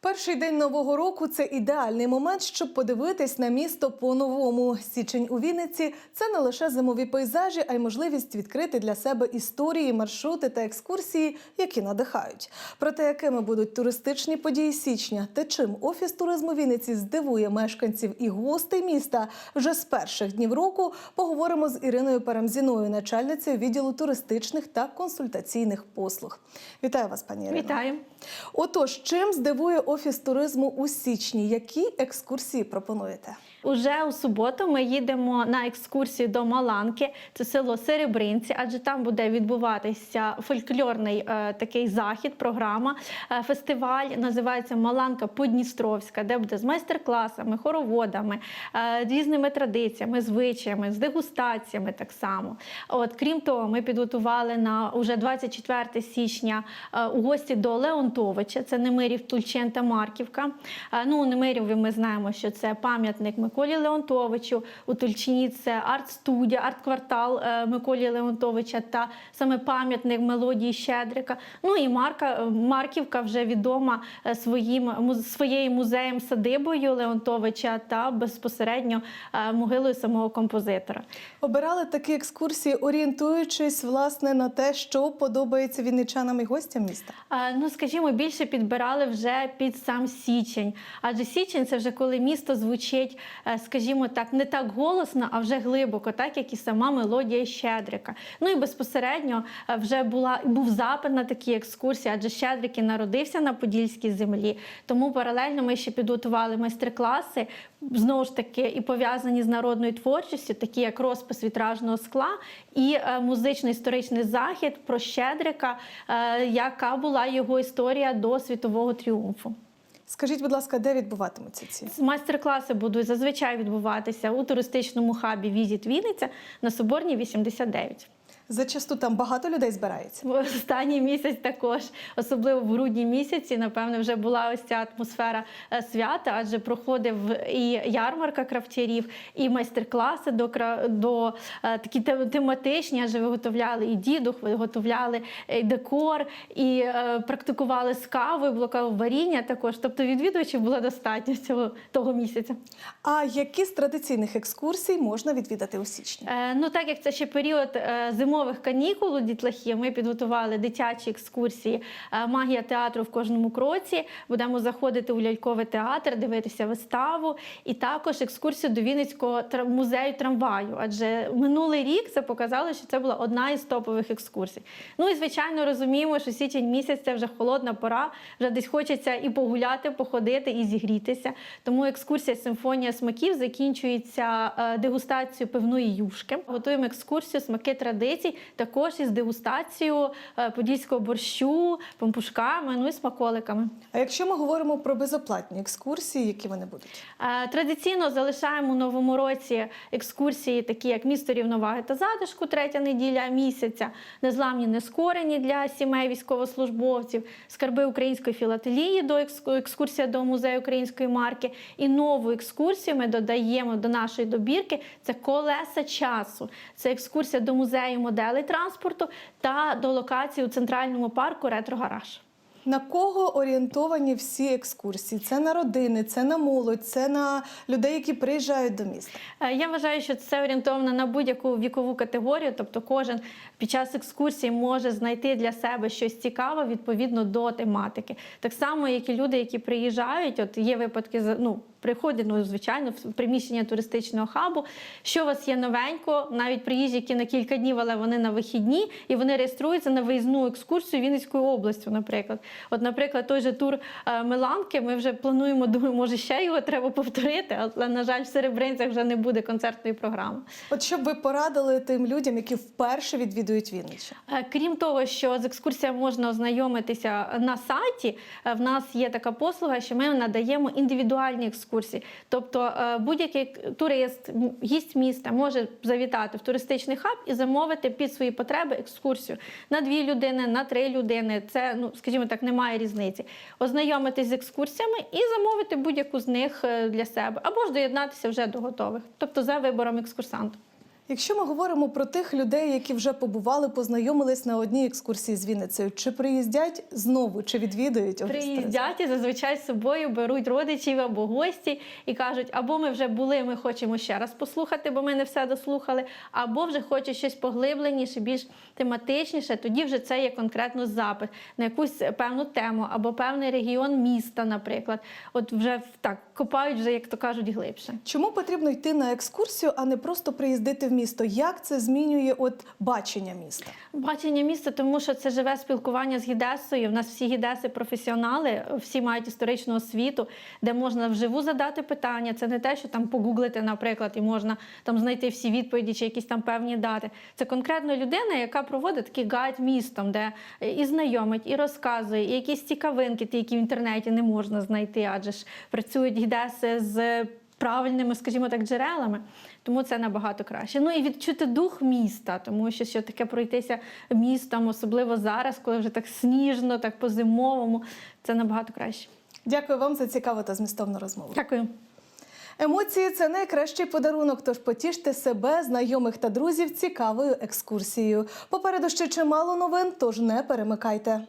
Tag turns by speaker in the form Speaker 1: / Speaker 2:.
Speaker 1: Перший день нового року це ідеальний момент, щоб подивитись на місто по-новому. Січень у Вінниці це не лише зимові пейзажі, а й можливість відкрити для себе історії, маршрути та екскурсії, які надихають. Про те, якими будуть туристичні події січня та чим офіс туризму Вінниці здивує мешканців і гостей міста вже з перших днів року, поговоримо з Іриною Парамзіною, начальницею відділу туристичних та консультаційних послуг. Вітаю вас, пані Ірино.
Speaker 2: Вітаю.
Speaker 1: Отож, чим здивує офіс туризму у січні? Які екскурсії пропонуєте?
Speaker 2: Уже у суботу ми їдемо на екскурсію до Маланки, це село Серебринці, адже там буде відбуватися фольклорний е, такий захід, програма, е, фестиваль. Називається Маланка Подністровська, де буде з майстер-класами, хороводами, е, різними традиціями, звичаями, з дегустаціями так само. От крім того, ми підготували на уже 24 січня е, у гості до Леонтовича. Це Немирів, Тульчен та Марківка. Е, Ну, у Немиріві ми знаємо, що це пам'ятник Миколі Леонтовичу. У Тульчині це арт-студія, арт-квартал е, Миколі Леонтовича та саме пам'ятник мелодії Щедрика. Ну і Марка Марківка вже відома е, своїм своєю музеєм садибою Леонтовича та безпосередньо е, могилою самого композитора.
Speaker 1: Обирали такі екскурсії, орієнтуючись власне на те, що подобається вінничанам і гостям міста.
Speaker 2: Ну, скажімо, більше підбирали вже під сам січень. Адже січень це вже коли місто звучить, е, скажімо так, не так голосно, а вже глибоко, так як і сама мелодія Щедрика. Ну і безпосередньо е, вже була був запит на такі екскурсії, адже Щедрик і народився на Подільській землі. Тому паралельно ми ще підготували майстер-класи, знову ж таки, і пов'язані з народною творчістю, такі як розпис вітражного скла і е, музично-історичний захід про Щедрика, е, яка була його історія до світового тріумфу.
Speaker 1: Скажіть, будь ласка, де відбуватимуться ці?
Speaker 2: Майстер-класи будуть зазвичай відбуватися у туристичному хабі Візіт Вінниця на Соборній 89.
Speaker 1: Зачасту там багато людей збирається.
Speaker 2: В останній місяць також, особливо в грудні місяці, напевне, вже була ось ця атмосфера е, свята, адже проходив і ярмарка крафтярів, і майстер-класи до, до е, такі тематичні, адже виготовляли і дідух, виготовляли і декор, і е, практикували з кавою, блокаваріння також. Тобто відвідувачів було достатньо цього того місяця.
Speaker 1: А які з традиційних екскурсій можна відвідати у січні?
Speaker 2: Е, Ну, так як це ще період е, зимових канікул у дітлахів, ми підготували дитячі екскурсії е, Магія театру в кожному кроці. Будемо заходити у ляльковий театр, дивитися виставу, і також екскурсію до Вінницького музею трамваю. Адже минулий рік це показало, що це була одна із топових екскурсій. Ну і звичайно розуміємо, що січень місяць це вже холодна пора, вже десь хочеться і погуляти, походити, і зігрітися. Тому екскурсія Симфонія смаків закінчується е, дегустацією пивної юшки. Готуємо екскурсію смаки традицій, також із дегустацією е, подільського борщу, пампушками, ну і смаколиками.
Speaker 1: А якщо ми говоримо про безоплатні екскурсії, які вони будуть?
Speaker 2: Е, Традиційно залишаємо у новому році екскурсії, такі як місто рівноваги та затишку, третя неділя місяця, незламні нескорені для сімей військовослужбовців, скарби української філателії до екску- екскурсія до музею української марки. І нову екскурсію ми додаємо до нашої добірки. Це колеса часу. Це екскурсія до музею моделей транспорту та до локації у центральному парку Ретро-гараж.
Speaker 1: На кого орієнтовані всі екскурсії? Це на родини, це на молодь, це на людей, які приїжджають до міста.
Speaker 2: Е, Я вважаю, що це орієнтовано на будь-яку вікову категорію, тобто кожен під час екскурсії може знайти для себе щось цікаве відповідно до тематики. Так само, як і люди, які приїжджають, от є випадки ну, приходять, ну, звичайно, в приміщення туристичного хабу. Що у вас є новенько, навіть приїжджі, які на кілька днів, але вони на вихідні, і вони реєструються на виїзну екскурсію Вінницькою областю, наприклад. От, наприклад, той же тур е, Миланки, ми вже плануємо, думаю, може ще його треба повторити, але, на жаль, в Серебринцях вже не буде концертної програми.
Speaker 1: От щоб ви порадили тим людям, які вперше відвідують Вінниччину.
Speaker 2: Е, Крім того, що з екскурсіями можна ознайомитися на сайті, е, в нас є така послуга, що ми надаємо індивідуальні екскурсії. Тобто е, будь-який турист, гість міста може завітати в туристичний хаб і замовити під свої потреби екскурсію на дві людини, на три людини. Це, ну скажімо так, немає різниці. Ознайомитись з екскурсіями і замовити будь-яку з них е, для себе, або ж доєднатися вже до готових, тобто за вибором екскурсанта.
Speaker 1: Якщо ми говоримо про тих людей, які вже побували, познайомились на одній екскурсії з Вінницею, чи приїздять знову, чи відвідують
Speaker 2: Приїздять і зазвичай з собою беруть родичів або гості і кажуть, або ми вже були, ми хочемо ще раз послухати, бо ми не все дослухали, або вже хочуть щось поглибленіше, більш тематичніше. Тоді вже це є конкретно запит на якусь певну тему або певний регіон міста, наприклад. От вже так копають, вже як то кажуть, глибше.
Speaker 1: Чому потрібно йти на екскурсію, а не просто приїздити в місто? Як це змінює от бачення міста?
Speaker 2: Бачення міста, тому що це живе спілкування з гідесою. У нас всі гідеси професіонали, всі мають історичну освіту, де можна вживу задати питання. Це не те, що там погуглити, наприклад, і можна там знайти всі відповіді чи якісь там певні дати. Це конкретно людина, яка проводить такий гайд містом, де і знайомить, і розказує, і якісь цікавинки, ті, які в інтернеті не можна знайти, адже ж працюють гідеси з. Правильними, скажімо так, джерелами, тому це набагато краще. Ну і відчути дух міста, тому що що таке пройтися містом, особливо зараз, коли вже так сніжно, так по-зимовому, це набагато краще.
Speaker 1: Дякую вам за цікаву та змістовну розмову.
Speaker 2: Дякую.
Speaker 1: Емоції це найкращий подарунок. Тож потіште себе, знайомих та друзів цікавою екскурсією. Попереду ще чимало новин, тож не перемикайте.